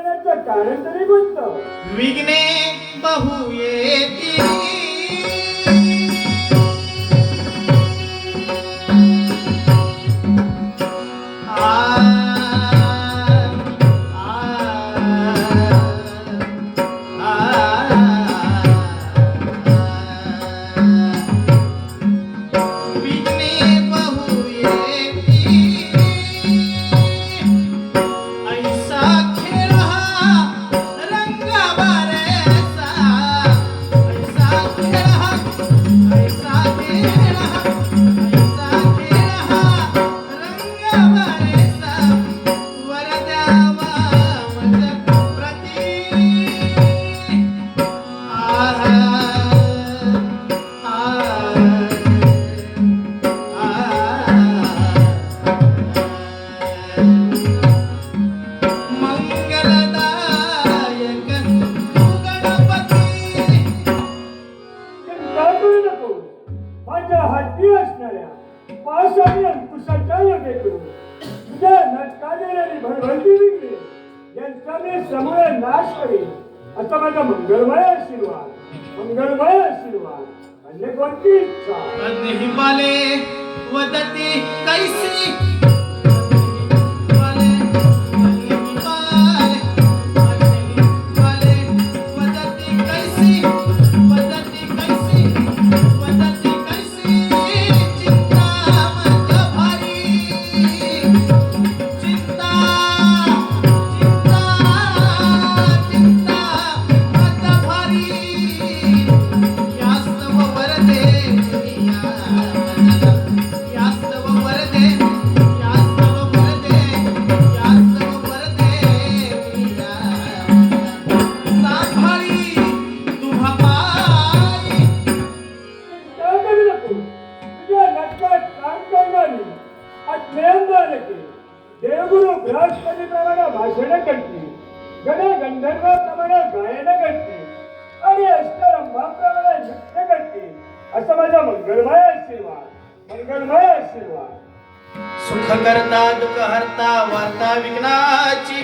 करण्याचं कारण तरी कोणतं विघ्ने बहु येतील. माझ्या हाती असणाऱ्या पावसाने अंकुशाच्या योगेतून तुझ्या नाटकात भरभरती विकली. यांचा मी समूळ नाश करेल असा माझा मंगलमय आशीर्वाद. मंगलमय आशीर्वाद. अन्य कोणती इच्छा? हिमाले वदती कैसी? अज्ञानदानके देवगुरु बृहस्पतीप्रमाणे भाषण करते गण गंधर्वाप्रमाणे गायन करते आणि अष्टरंभाप्रमाणे नृत्य करते. असा माझा मंगलमय आशीर्वाद मंगलमय आशीर्वाद. सुख करता दुःख हरता वार्ता विघ्नाची